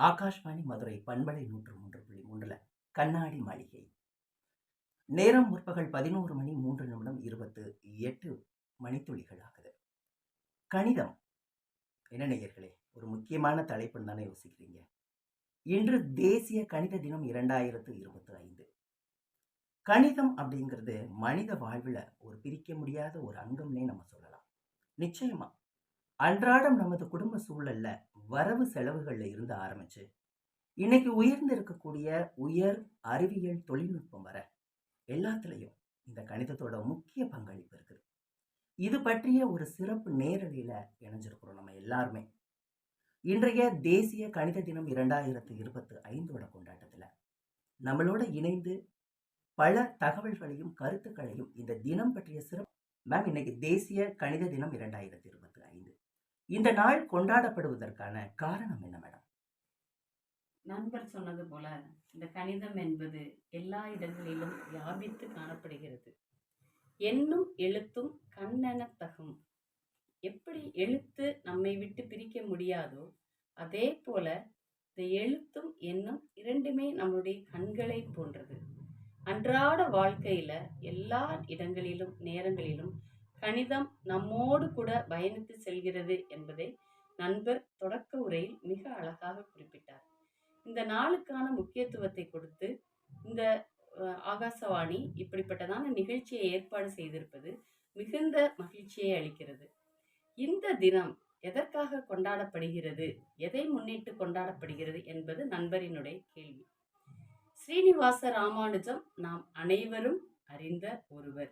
ஆகாஷ்வாணி மதுரை பண்பலை நூற்று மூன்று புள்ளி மூன்றுல கண்ணாடி மாளிகை. நேரம் முற்பகல் பதினோரு மணி மூன்று நிமிடம் இருபத்து எட்டு மணித்துளிகள் ஆகுது கணிதம். என்ன நேயர்களே ஒரு முக்கியமான தலைப்புன்னு தானே யோசிக்கிறீங்க? இன்று தேசிய கணித தினம் இரண்டாயிரத்து இருபத்தி ஐந்து. கணிதம் அப்படிங்கிறது மனித வாழ்வில் ஒரு பிரிக்க முடியாத ஒரு அங்கம்னே நம்ம சொல்லலாம். நிச்சயமா அன்றாடம் நமது குடும்ப சூழல்ல வரவு செலவுகளில் இருந்து ஆரம்பிச்சு இன்னைக்கு உயர்ந்து இருக்கக்கூடிய உயர் அறிவியல் தொழில்நுட்பம் வர எல்லாத்துலேயும் இந்த கணிதத்தோட முக்கிய பங்களிப்பு இருக்குது. இது பற்றிய ஒரு சிறப்பு நேரடியில் இணைஞ்சிருக்கிறோம் நம்ம எல்லாருமே. இன்றைய தேசிய கணித தினம் இரண்டாயிரத்து இருபத்து ஐந்தோட கொண்டாட்டத்தில் நம்மளோட இணைந்து பல தகவல்களையும் கருத்துக்களையும் இந்த தினம் பற்றிய சிறப்பு மேம் இன்னைக்கு தேசிய கணித தினம் இரண்டாயிரத்தி இருபது. இந்த நாள் கொண்டாடப்படுவதற்கான காரணம் என்ன மேடம்? நண்பர் சொன்னது போல இந்த கணிதம் என்பது எல்லா இடங்களிலும் வியாபித்து காணப்படுகிறது. எண்ணும் எழுத்தும் கண்ணென தகும். எப்படி எழுத்து நம்மை விட்டு பிரிக்க முடியாதோ அதே போல இந்த எழுத்தும் எண்ணும் இரண்டுமே நம்முடைய கண்களை போன்றது. அன்றாட வாழ்க்கையில எல்லா இடங்களிலும் நேரங்களிலும் கணிதம் நம்மோடு கூட பயணித்து செல்கிறது என்பதை நண்பர் தொடக்க உரையில் மிக அழகாக குறிப்பிட்டார். இந்த நாளுக்கான முக்கியத்துவத்தை கொடுத்து இந்த ஆகாசவாணி இப்படிப்பட்டதான நிகழ்ச்சியை ஏற்பாடு செய்திருப்பது மிகுந்த மகிழ்ச்சியை அளிக்கிறது. இந்த தினம் எதற்காக கொண்டாடப்படுகிறது எதை முன்னிட்டு கொண்டாடப்படுகிறது என்பது நண்பரினுடைய கேள்வி. ஸ்ரீனிவாச ராமானுஜம் நாம் அனைவரும் அறிந்த ஒருவர்.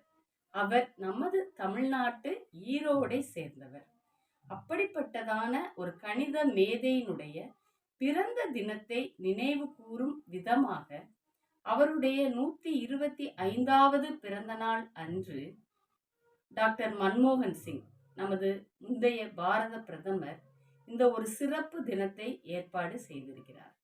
அவர் நமது தமிழ்நாட்டு ஈரோடை சேர்ந்தவர். அப்படிப்பட்டதான ஒரு கணித மேதையினுடைய பிறந்த தினத்தை நினைவு கூறும் விதமாக அவருடைய நூற்றி இருபத்தி ஐந்தாவது பிறந்த நாள் அன்று டாக்டர் மன்மோகன் சிங் நமது முந்தைய பாரத பிரதமர் இந்த ஒரு சிறப்பு தினத்தை ஏற்பாடு செய்திருக்கிறார்.